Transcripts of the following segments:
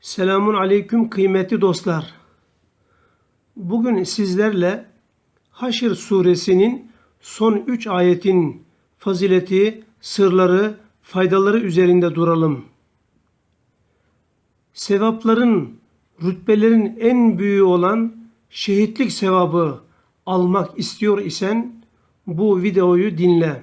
Selamun aleyküm kıymetli dostlar. Bugün sizlerle Haşr suresinin son 3 ayetin fazileti, sırları, faydaları üzerinde duralım. Sevapların, rütbelerin en büyüğü olan şehitlik sevabı almak istiyor isen bu videoyu dinle.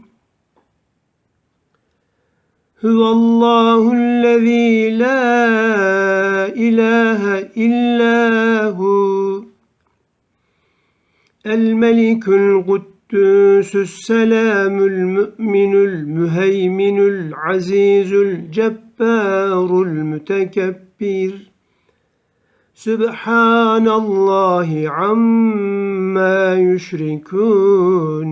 Huvallahu'llezî la ilahe illahu el melikül kuddüsüs selamül müminül müheyminül azizül cebbarul mütekebbir Sübhanallahi amma yüşrikun.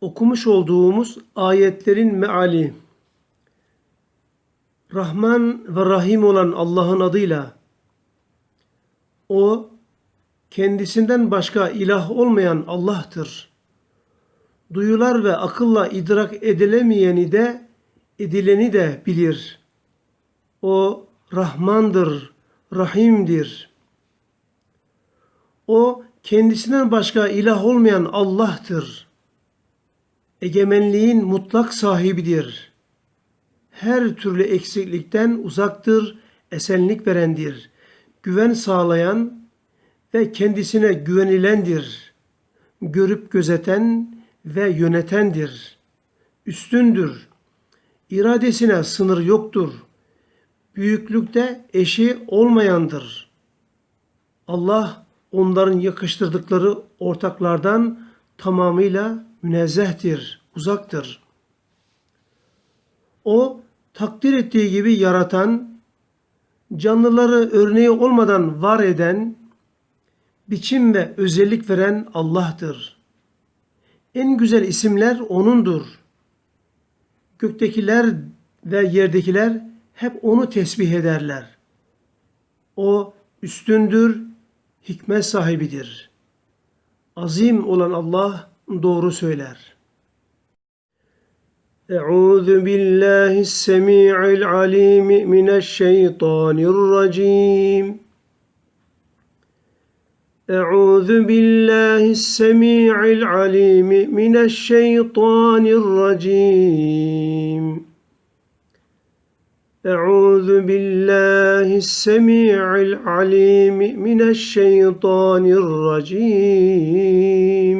Okumuş olduğumuz ayetlerin meali Rahman ve Rahim olan Allah'ın adıyla o kendisinden başka ilah olmayan Allah'tır. Duyular ve akılla idrak edilemeyeni de edileni de bilir. O Rahmandır, Rahim'dir. O kendisinden başka ilah olmayan Allah'tır egemenliğin mutlak sahibidir. Her türlü eksiklikten uzaktır, esenlik verendir. Güven sağlayan ve kendisine güvenilendir. Görüp gözeten ve yönetendir. Üstündür. İradesine sınır yoktur. Büyüklükte eşi olmayandır. Allah onların yakıştırdıkları ortaklardan tamamıyla münezzehtir, uzaktır. O takdir ettiği gibi yaratan, canlıları örneği olmadan var eden, biçim ve özellik veren Allah'tır. En güzel isimler O'nundur. Göktekiler ve yerdekiler hep O'nu tesbih ederler. O üstündür, hikmet sahibidir. Azim olan Allah, doğru söyler. Euzu billahi semi'il alim mineşşeytanirracim. Euzu billahi semi'il alim mineşşeytanirracim. أعوذ بالله السميع العليم من الشيطان الرجيم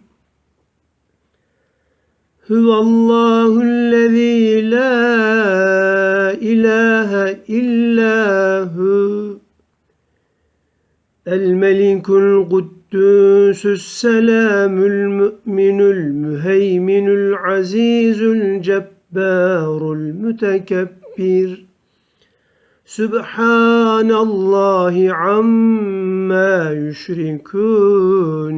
Huvallahu'llezî la ilahe illa hu. El melikul kuddüsüs selamül mü'minül müheyminül azizül cebbarul mütekebbir. Sübhanallahi amma yüşrikûn.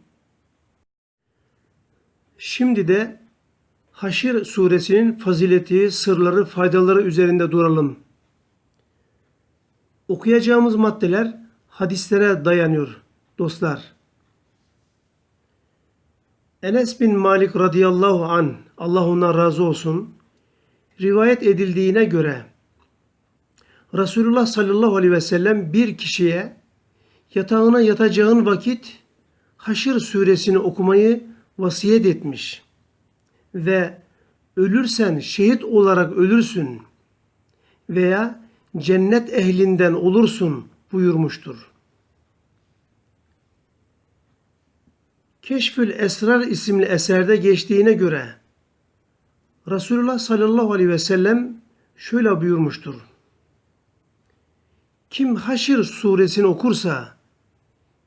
Şimdi de Haşir suresinin fazileti, sırları, faydaları üzerinde duralım. Okuyacağımız maddeler hadislere dayanıyor dostlar. Enes bin Malik radıyallahu an Allah ondan razı olsun rivayet edildiğine göre Resulullah sallallahu aleyhi ve sellem bir kişiye yatağına yatacağın vakit Haşr suresini okumayı vasiyet etmiş ve ölürsen şehit olarak ölürsün veya cennet ehlinden olursun buyurmuştur. Keşfül Esrar isimli eserde geçtiğine göre Resulullah sallallahu aleyhi ve sellem şöyle buyurmuştur. Kim Haşr suresini okursa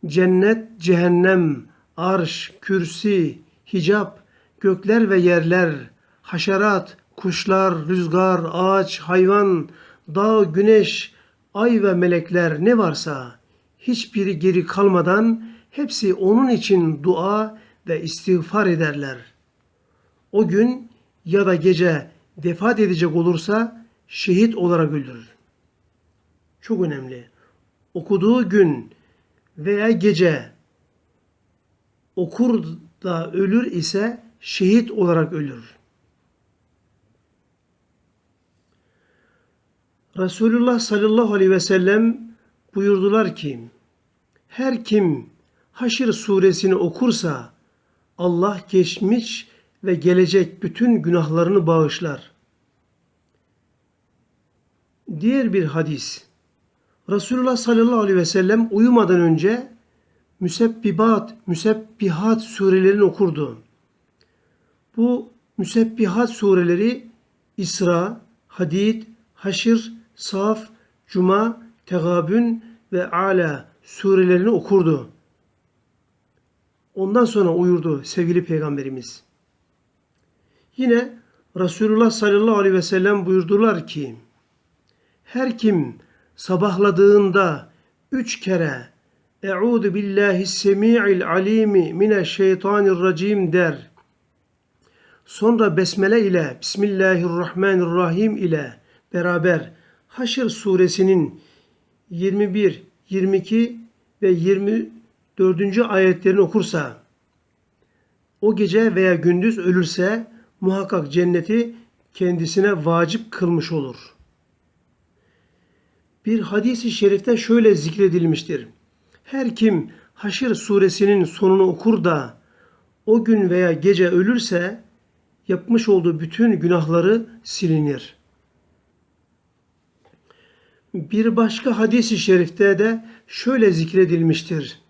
cennet, cehennem, arş, kürsi, hicap, gökler ve yerler, haşerat, kuşlar, rüzgar, ağaç, hayvan, dağ, güneş, ay ve melekler ne varsa hiçbiri geri kalmadan hepsi onun için dua ve istiğfar ederler. O gün ya da gece vefat edecek olursa şehit olarak ölür. Çok önemli. Okuduğu gün veya gece okur da ölür ise şehit olarak ölür. Resulullah sallallahu aleyhi ve sellem buyurdular ki her kim Haşr suresini okursa Allah geçmiş ve gelecek bütün günahlarını bağışlar. Diğer bir hadis. Resulullah sallallahu aleyhi ve sellem uyumadan önce müsebbibat, müsebbihat surelerini okurdu. Bu müsebbihat sureleri İsra, Hadid, Haşr, Saf, Cuma, Tegabün ve Ala surelerini okurdu. Ondan sonra uyurdu sevgili peygamberimiz. Yine Resulullah sallallahu aleyhi ve sellem buyurdular ki her kim sabahladığında üç kere Euzu billahi semi'il alimi mineşşeytanirracim der. Sonra besmele ile Bismillahirrahmanirrahim ile beraber Haşr suresinin 21, 22 ve 24. ayetlerini okursa o gece veya gündüz ölürse muhakkak cenneti kendisine vacip kılmış olur. Bir hadisi şerifte şöyle zikredilmiştir. Her kim Haşr suresinin sonunu okur da o gün veya gece ölürse yapmış olduğu bütün günahları silinir. Bir başka hadis-i şerifte de şöyle zikredilmiştir.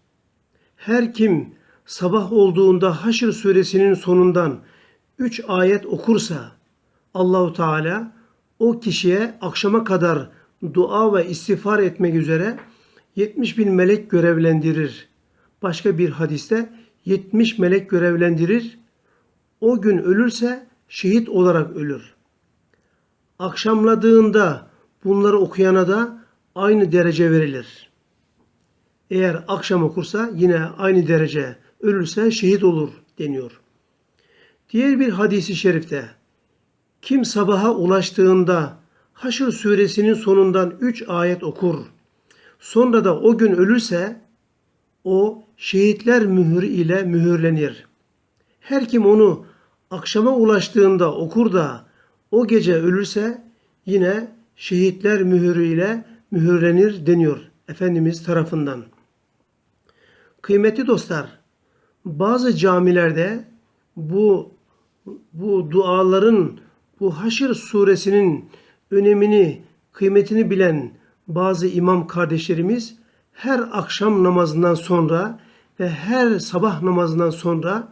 Her kim sabah olduğunda Haşr suresinin sonundan üç ayet okursa Allahu Teala o kişiye akşama kadar dua ve istiğfar etmek üzere 70 bin melek görevlendirir. Başka bir hadiste 70 melek görevlendirir. O gün ölürse şehit olarak ölür. Akşamladığında bunları okuyana da aynı derece verilir. Eğer akşam okursa yine aynı derece ölürse şehit olur deniyor. Diğer bir hadisi şerifte kim sabaha ulaştığında Haşr suresinin sonundan üç ayet okur. Sonra da o gün ölürse o şehitler mühürü ile mühürlenir. Her kim onu akşama ulaştığında okur da o gece ölürse yine şehitler mühürü ile mühürlenir deniyor Efendimiz tarafından. Kıymetli dostlar, bazı camilerde bu bu duaların bu Haşr suresinin önemini, kıymetini bilen bazı imam kardeşlerimiz her akşam namazından sonra ve her sabah namazından sonra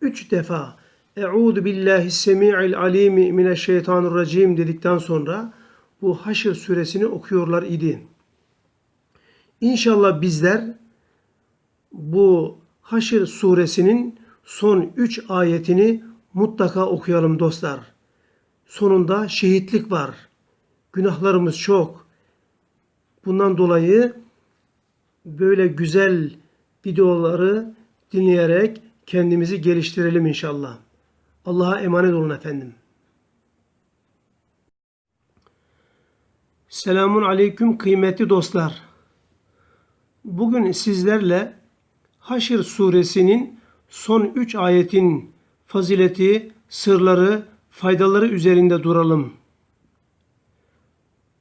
üç defa Euzu billahi semi'il alimi mineşşeytanirracim dedikten sonra bu Haşr suresini okuyorlar idi. İnşallah bizler bu Haşr suresinin son 3 ayetini mutlaka okuyalım dostlar. Sonunda şehitlik var. Günahlarımız çok. Bundan dolayı böyle güzel videoları dinleyerek kendimizi geliştirelim inşallah. Allah'a emanet olun efendim. Selamun aleyküm kıymetli dostlar. Bugün sizlerle Haşr suresinin son 3 ayetin fazileti, sırları, faydaları üzerinde duralım.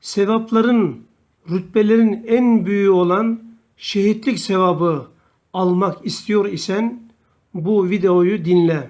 Sevapların, rütbelerin en büyüğü olan şehitlik sevabı almak istiyor isen bu videoyu dinle.